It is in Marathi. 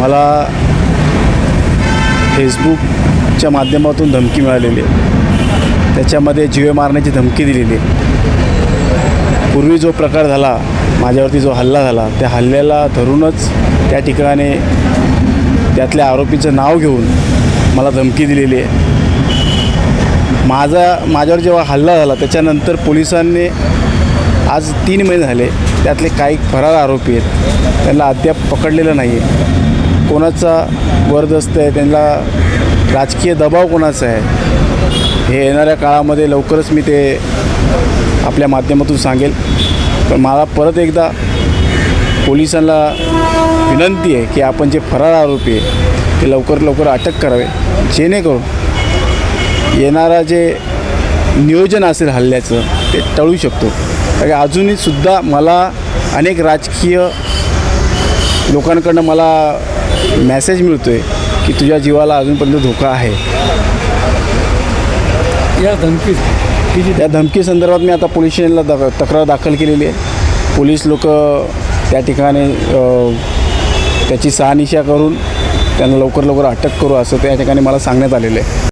मला फेसबुकच्या माध्यमातून धमकी मिळालेली आहे. त्याच्यामध्ये जीवे मारण्याची धमकी दिलेली आहे. पूर्वी जो प्रकार झाला माझ्यावरती जो हल्ला झाला त्या हल्ल्याला धरूनच त्या ठिकाणी त्यातल्या आरोपीचं नाव घेऊन मला धमकी दिलेली आहे. माझा माझ्यावर जेव्हा हल्ला झाला त्याच्यानंतर पोलिसांनी आज तीन महिने झाले त्यातले काही फरार आरोपी आहेत त्यांना अद्याप पकडलेलं नाही आहे कोणाचा वरदस्त आहे त्यांना राजकीय दबाव कोणाचा आहे? हे येणाऱ्या काळामध्ये लवकरच मी ते आपल्या माध्यमातून सांगेल. पण मला परत एकदा पोलिसांना विनंती आहे की आपण जे फरार आरोपी आहे ते लवकर लवकर अटक करावे. जेणेकरून येणारा जे नियोजन असेल हल्ल्याचं ते टळू शकतो. कारण अजूनही सुद्धा मला अनेक राजकीय लोकांकडनं मला मॅसेज मिळतो आहे की तुझ्या जीवाला अजूनपर्यंत धोका आहे. या धमकी त्या धमकी संदर्भात मी आता पोलीस स्टेशनला द तक्रार दाखल केलेली आहे. पोलीस लोक त्या ठिकाणी त्याची शहानिशा करून त्यांना लवकर लवकर अटक करू असं त्या ठिकाणी मला सांगण्यात आलेलं आहे.